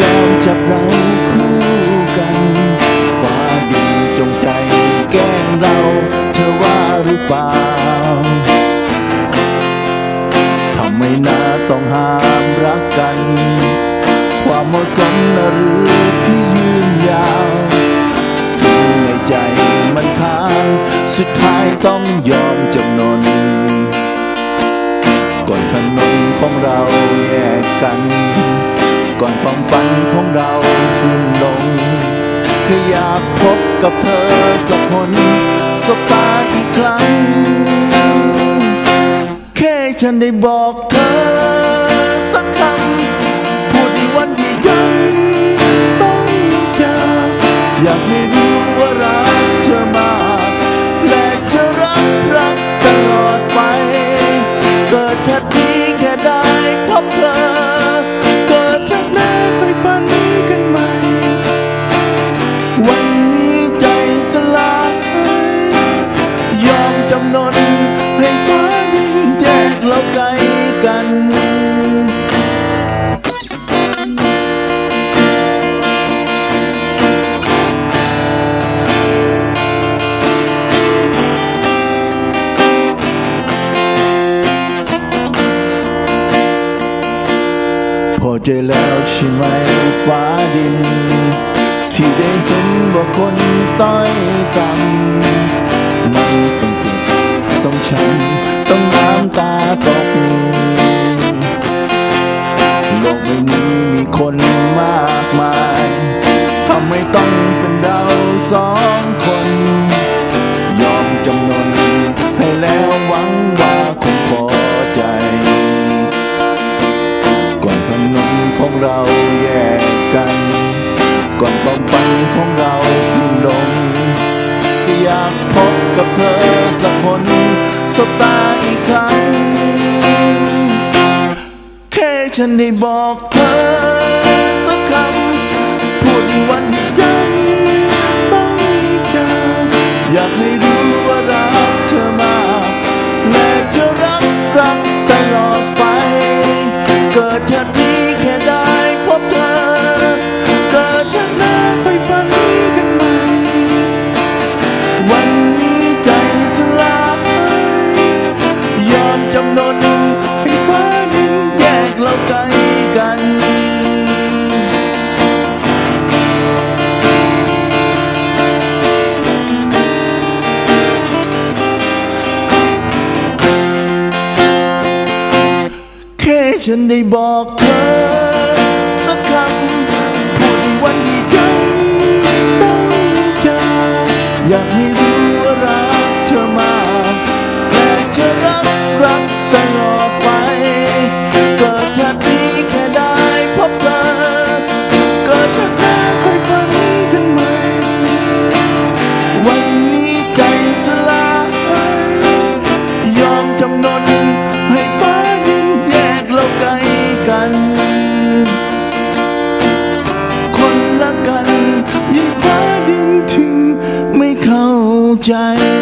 ยอมจับเราคู่กันฟ้าดินจงใจแกล้งเราเธอว่าหรือเปล่าทำไมน่าต้องห้ามรักกัน ความเหมาะสมนหรือที่ยืนยาวถึงในใจมันค้างสุดท้ายต้องยอมจำนนก่อนถนนของเราแยกกัน ความฝันของเราสิ้นลงแค่อยากพบกับเธอสักคนสบตาอีกครั้ง แค่ฉันได้บอกเธอสักคำพูดในวันที่ยังต้องจากอยากให้รู้ว่ารักเธอมาและจะรักรักตลอดไป เกิดชาตินี้แค่ได้พบเธอ พอใจแล้วใช่ไหมฟ้าดิน ที่ได้เห็นว่าคนต้อยต่ำไม่ต้องเจ็บต้องช้ำต้องน้ำตาตกโลกใบนี้มีคนมาก เธอสักคนสบตาอีกครั้ง แค่ฉันได้บอกเธอสักคำพูดในวันที่ฉันต้องจากอยากให้รู้ว่ารักเธอมากและจะรักรักตลอดไป เกิดชาตินี้ ฉันได้บอกเธอสักคำพูดในวันที่ฉันต้องจากอยากให้รู้ว่ารักเธอมากและจะรักรักตลอด ใจ